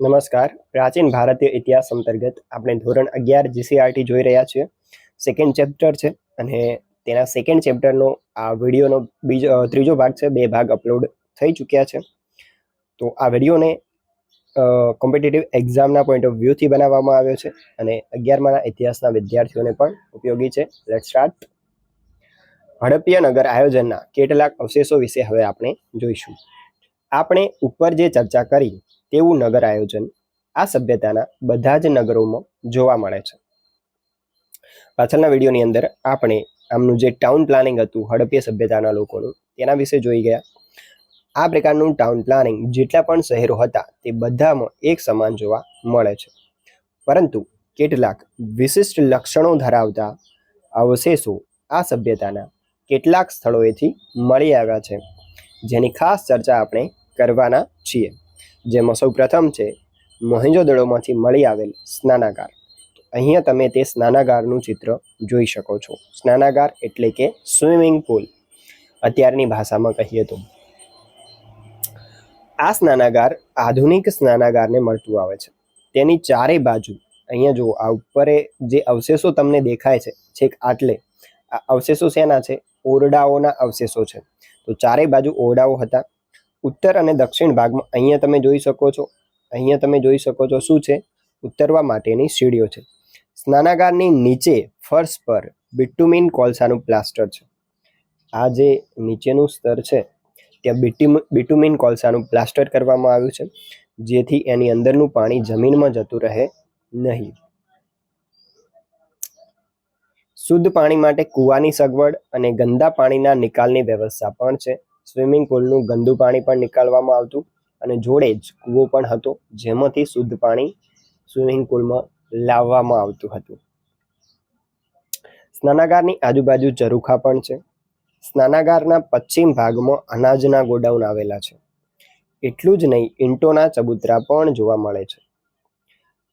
નમસ્કાર. પ્રાચીન ભારતીય ઇતિહાસ અંતર્ગત આપણે ધોરણ અગિયાર જીસીઆરટી જોઈ રહ્યા છીએ. સેકન્ડ ચેપ્ટર છે અને તેના સેકન્ડ ચેપ્ટરનો આ વિડીયોનો બીજો, ત્રીજો ભાગ છે. બે ભાગ અપલોડ થઈ ચૂક્યા છે. તો આ વિડીયોને કોમ્પિટિટિવ એક્ઝામના પોઈન્ટ ઓફ વ્યૂથી બનાવવામાં આવ્યો છે અને અગિયારમાના ઇતિહાસના વિદ્યાર્થીઓને પણ ઉપયોગી છે. લેટ સ્ટાર્ટ હડપ્પીય નગર આયોજનના કેટલાક અવશેષો વિશે હવે આપણે જોઈશું. આપણે ઉપર જે ચર્ચા કરી તેવું નગર આયોજન આ સભ્યતાના બધા જ નગરોમાં જોવા મળે છે. પાછળના વિડીયોની અંદર આપણે આમનું જે ટાઉન પ્લાનિંગ હતું હડપ્પીય સભ્યતાના લોકોનું, તેના વિશે જોઈ ગયા. આ પ્રકારનું ટાઉન પ્લાનિંગ જેટલા પણ શહેરો હતા, તે બધામાં એક સમાન જોવા મળે છે. પરંતુ કેટલાક વિશિષ્ટ લક્ષણો ધરાવતા અવશેષો આ સભ્યતાના કેટલાક સ્થળોએથી મળી આવ્યા છે. જેની ખાસ ચર્ચા આપણે કરવાના છીએ. જેમાં સૌ પ્રથમ છે, મહેંજો દડોમાંથી મળી આવેલ સ્નાનાગાર. અહીંયા તમે તે સ્નાનાગારનું ચિત્ર જોઈ શકો છો. સ્નાનાગાર એટલે કે સ્વિમિંગ પુલ. અત્યારની ભાષામાં કહીએ તો. આ સ્નાનાગાર આધુનિક સ્નાનાગારને મળતું આવે છે. તેની ચારે બાજુ, અહીંયા જુઓ, આ ઉપર જે અવશેષો તમને દેખાય છે, છેક આટલે, આ અવશેષો શેના છે? ઓરડાઓના અવશેષો છે. તો ચારે બાજુ ઓરડાઓ હતા. ઉત્તર અને દક્ષિણ ભાગમાં અહીંયા તમે જોઈ શકો છો. અહીંયા તમે જોઈ શકો છો શું છે? ઉતરવા માટેની સીડીઓ છે. સ્નાનાગારની નીચે ફર્શ પર બિટુમિન કોલસાનું પ્લાસ્ટર છે. આ જે નીચેનું સ્તર છે, ત્યાં બિટુમ બિટુમિન કોલસાનું પ્લાસ્ટર કરવામાં આવ્યું છે, જેથી એની અંદરનું પાણી જમીનમાં જતું રહે નહીં. શુદ્ધ પાણી માટે કૂવાની સગવડ અને ગંદા પાણીના નિકાલની વ્યવસ્થા પણ છે. સ્વિમિંગ પુલનું ગંદુ પાણી પણ નીકાળવામાં આવતું અને જોડે જ કૂવો પણ હતો, જેમાંથી શુદ્ધ પાણી સ્વિમિંગ પુલમાં લાવવામાં આવતું હતું. સ્નાનાગારની આજુબાજુ ચરુખા પણ છે. સ્નાનાગારના પશ્ચિમ ભાગમાં અનાજના ગોડાઉન આવેલા છે. એટલું જ નહીં, ઈંટોના ચબૂતરા પણ જોવા મળે છે.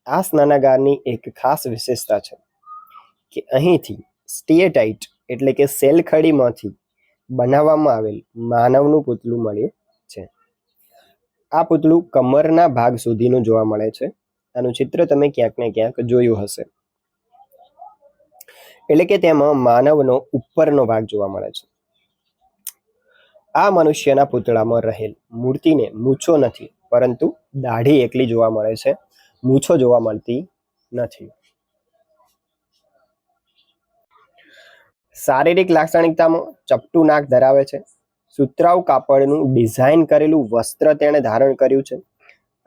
આ સ્નાનાગારની એક ખાસ વિશેષતા છે કે અહીંથી સ્ટીએટાઇટ એટલે કે સેલખડીમાંથી બનાવવામાં આવેલ માનવનું પુતળું મળ્યું છે. આ પુતળું કમરના ભાગ સુધીનું જોવા મળે છે. આનું ચિત્ર તમે ક્યાંક ને ક્યાંક જોયું હશે. એટલે કે તેમાં માનવનો ઉપરનો ભાગ જોવા મળે છે. આ મનુષ્યના પુતળામાં રહેલ મૂર્તિને મૂછો નથી, પરંતુ દાઢી એકલી જોવા મળે છે. મૂછો જોવા મળતી નથી. શારીરિક લાક્ષણિકતામાં ચપટું નાક ધરાવે છે. સુતરાઉ કાપડનું ડિઝાઇન કરેલું વસ્ત્ર તેણે ધારણ કર્યું છે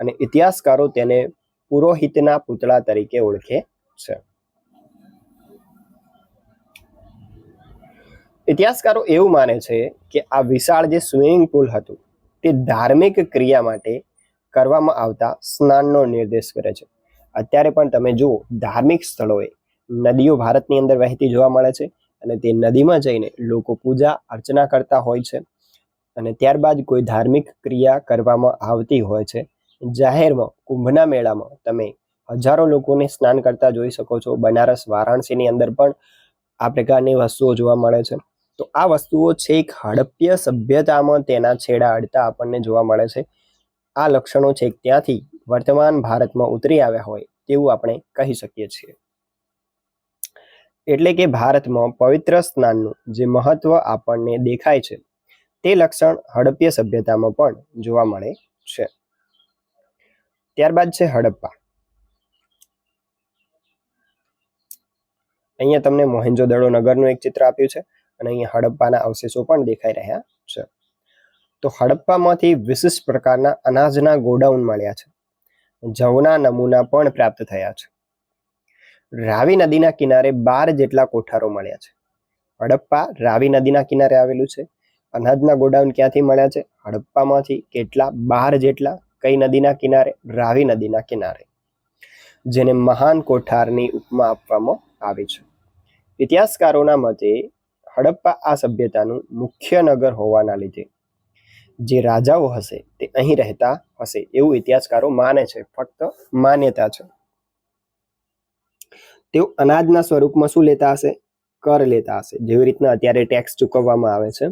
અને ઇતિહાસકારો તેને પુરોહિતના પુતળા તરીકે ઓળખે છે. ઇતિહાસકારો એવું માને છે કે આ વિશાળ જે સ્વિમિંગ પુલ હતું તે ધાર્મિક ક્રિયા માટે કરવામાં આવતા સ્નાનનો નિર્દેશ કરે છે. અત્યારે પણ તમે જુઓ ધાર્મિક સ્થળોએ નદીઓ ભારતની અંદર વહેતી જોવા મળે છે. અને તે નદીમાં જઈને લોકો પૂજા અર્ચના કરતા હોય છે. અને ત્યારબાદ કોઈ ધાર્મિક ક્રિયા કરવામાં આવતી હોય છે. જાહેરમાં, કુંભના મેળામાં તમે હજારો લોકોને સ્નાન કરતા જોઈ શકો છો. બનારસ, વારાણસીની અંદર પણ આ પ્રકારની વસ્તુઓ જોવા મળે છે. તો આ વસ્તુઓ છે એક હડપ્ય સભ્યતામાં તેના છેડા અડતા આપણને જોવા મળે છે. આ લક્ષણો છેક ત્યાંથી વર્તમાન ભારતમાં ઉતરી આવ્યા હોય તેવું આપણે કહી શકીએ છીએ. એટલે કે ભારતમાં પવિત્ર સ્નાનનું જે મહત્વ આપણને દેખાય છે, તે લક્ષણ હડપ્ય સભ્યતામાં પણ જોવા મળે છે. ત્યારબાદ છે હડપ્પા. અહીંયા તમને મોહેન્જો-દડો નગરનું એક ચિત્ર આપ્યું છે અને અહીંયા હડપ્પાના અવશેષો પણ દેખાઈ રહ્યા છે. તો હડપ્પામાંથી વિશિષ્ટ પ્રકારના અનાજના ગોડાઉન મળ્યા છે. જવના નમૂના પણ પ્રાપ્ત થયા છે. રાવી નદીના કિનારે બાર જેટલા કોઠારો મળ્યા છે. હડપ્પા રાવી નદીના કિનારે આવેલું છે. અનાજના ગોડાઉન ક્યાંથી મળ્યા છે? હડપ્પામાંથી કેટલા? બાર જેટલા? કઈ નદીના કિનારે? રાવી નદીના કિનારે. જેને મહાન કોઠારની ઉપમા આપવામાં આવી છે. ઇતિહાસકારોના મતે હડપ્પા આ સભ્યતાનું મુખ્ય નગર હોવાના લીધે જે રાજાઓ હશે તે અહીં રહેતા હશે એવું ઇતિહાસકારો માને છે. ફક્ત માન્યતા છે. તેઓ અનાજના સ્વરૂપમાં શું લેતા હશે? કર લેતા હશે. જેવી રીતના અત્યારે ટેક્સ ચૂકવવામાં આવે છે.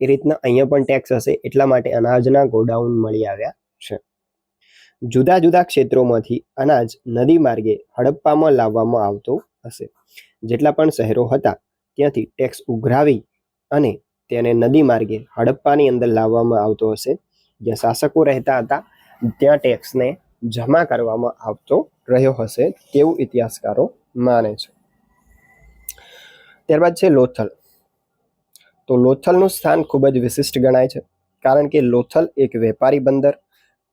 એ રીતના અહીંયા પણ ટેક્સ હશે. એટલા માટે અનાજના ગોડાઉન મળી આવ્યા છે. જુદા જુદા ક્ષેત્રોમાંથી અનાજ નદી માર્ગે હડપ્પામાં લાવવામાં આવતો હશે. જેટલા પણ શહેરો હતા, ત્યાંથી ટેક્સ ઉઘરાવી અને તેને નદી માર્ગે હડપ્પાની અંદર લાવવામાં આવતો હશે. જ્યાં શાસકો રહેતા હતા, ત્યાં ટેક્સને જમા કરવામાં આવતો રહ્યો હશે. તેવું ઇતિહાસકારો માને છે. ત્યારબાદ છે લોથલ. તો લોથલનું સ્થાન ખૂબ જ વિશિષ્ટ ગણાય છે, કારણ કે લોથલ એક વેપારી બંદર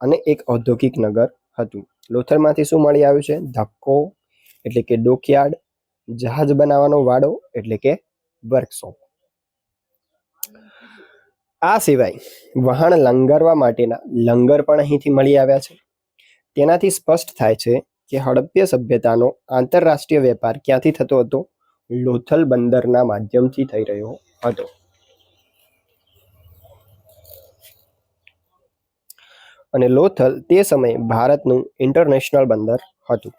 અને એક ઔદ્યોગિક નગર હતું. લોથલમાંથી શું મળી આવ્યું છે? ધક્કો, એટલે કે ડોકયાર્ડ, જહાજ બનાવવાનો વાડો, એટલે કે વર્કશોપ. આ સિવાય વહાણ લંગરવા માટેના લંગર પણ અહીંથી મળી આવ્યા છે. તેનાથી સ્પષ્ટ થાય છે કે હડપ્ય સભ્યતાનો આંતરરાષ્ટ્રીય વેપાર ક્યાંથી થતો હતો? લોથલ બંદરના માધ્યમથી થઈ રહ્યો હતો. અને લોથલ તે સમયે ભારતનું ઇન્ટરનેશનલ બંદર હતું.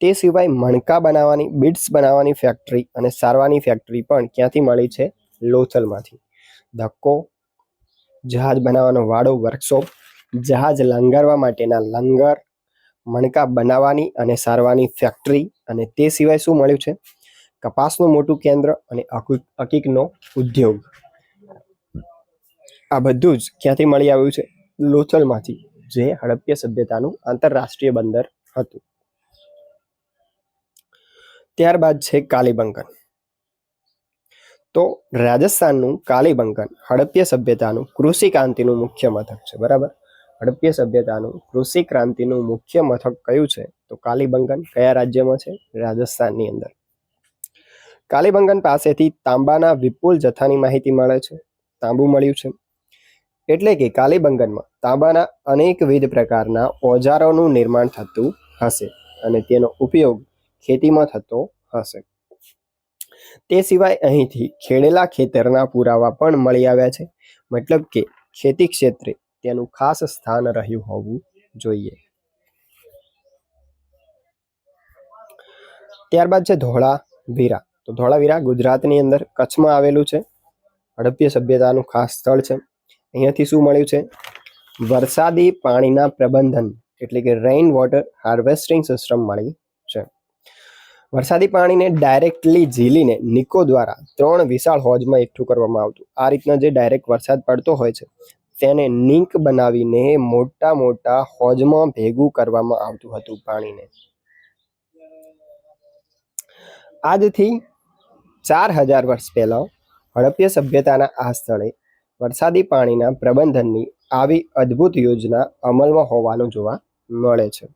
તે સિવાય મણકા બનાવવાની બીડ્સ બનાવવાની ફેક્ટરી અને સારવાની ફેક્ટરી પણ ક્યાંથી મળી છે? લોથલમાંથી. ધક્કો, જહાજ બનાવવાનો વાડો વર્કશોપ જહાજ લંગારવા માટેના લંગર મણકા બનાવવાની અને સારવાની ફેક્ટરી અને તે સિવાય શું મળ્યું છે? કપાસનું મોટું કેન્દ્ર અને અકુ- અકીકનો ઉદ્યોગ. આ બધું જ ક્યાંથી મળી આવ્યું છે? લોથલમાંથી, જે હડપ્ય સભ્યતાનું આંતરરાષ્ટ્રીય બંદર હતું. ત્યારબાદ છે કાલીબંકન. તો રાજસ્થાનનું કાલીબંકન હડપ્ય સભ્યતાનું કૃષિ ક્રાંતિનું મુખ્ય મથક છે, બરાબર? હડપ્ય સભ્યતાનું કૃષિ ક્રાંતિનું મુખ્ય મથક કયું છે? તો કાલીબંગન કયા રાજ્યમાં છે? રાજસ્થાનની અંદર. કાલીબંગન પાસેથી તાંબાના વિપુલ જથ્થાની માહિતી મળે છે. તાંબુ મળ્યું છે. એટલે કે કાલીબંગનમાં તાંબાના અનેકવિધ પ્રકારના ઓજારોનું નિર્માણ થતું હશે અને તેનો ઉપયોગ ખેતીમાં થતો હશે. તે સિવાય અહીંથી ખેડેલા ખેતરના પુરાવા પણ મળી આવ્યા છે. મતલબ કે ખેતી ક્ષેત્રે તેનું ખાસ સ્થાન રહ્યું હોવું જોઈએ. ત્યારબાદ છે ધોળાવીરા તો ધોળાવીરા ગુજરાતની અંદર કચ્છમાં આવેલું છે. હડપ્ય સભ્યતાનું ખાસ સ્થળ છે. અહીંયાથી શું મળ્યું છે? વરસાદી પાણીના પ્રબંધન એટલે કે રેઇન વોટર હાર્વેસ્ટિંગ સિસ્ટમ મળી છે. વરસાદી પાણીને ડાયરેક્ટલી ઝીલીને નિકો દ્વારા ત્રણ વિશાળ હોજમાં એકઠું કરવામાં આવતું. આ રીતના જે ડાયરેક્ટ વરસાદ પડતો હોય છે તેને નિંક બનાવીને મોટા મોટા હોજમાં ભેગું કરવામાં આવતું હતું પાણીને. આજથી ચાર હજાર વર્ષ પહેલાં હડપ્ય સભ્યતાના આ સ્થળે વરસાદી પાણીના પ્રબંધનની આવી અદ્ભુત યોજના અમલમાં હોવાનું જોવા મળે છે.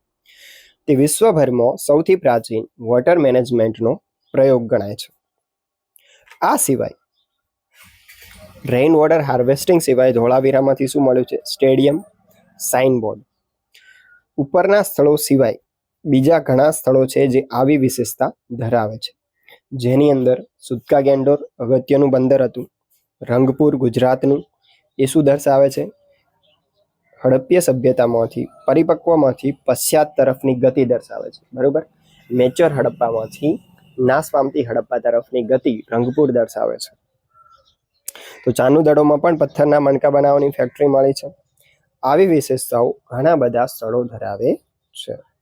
તે વિશ્વભરમાં સૌથી પ્રાચીન વોટર મેનેજમેન્ટનો પ્રયોગ ગણાય છે. આ સિવાય રેઇન વોટર હાર્વેસ્ટિંગ સિવાય ધોળાવીરામાંથી શું મળ્યું છે? સ્ટેડિયમ સાઇનબોર્ડ ઉપરના સ્થળો સિવાય બીજા ઘણા સ્થળો છે જે આવી વિશેષતા ધરાવે છે. જેની અંદર સુદકા ગેન્ડોર અગત્યનું બંદર હતું. રંગપુર ગુજરાતનું, એ શું દર્શાવે છે? હડપ્ય સભ્યતામાંથી, પરિપક્વમાંથી પશ્ચાત તરફની ગતિ દર્શાવે છે. બરાબર? મેચર હડપ્પામાંથી નાશ પામતી હડપ્પા તરફની ગતિ રંગપુર દર્શાવે છે. તો ચાંદુ દડોમાં પણ પથ્થરના મણકા બનાવવાની ફેક્ટરી મળી છે. આવી વિશેષતાઓ ઘણા બધા સ્થળો ધરાવે છે.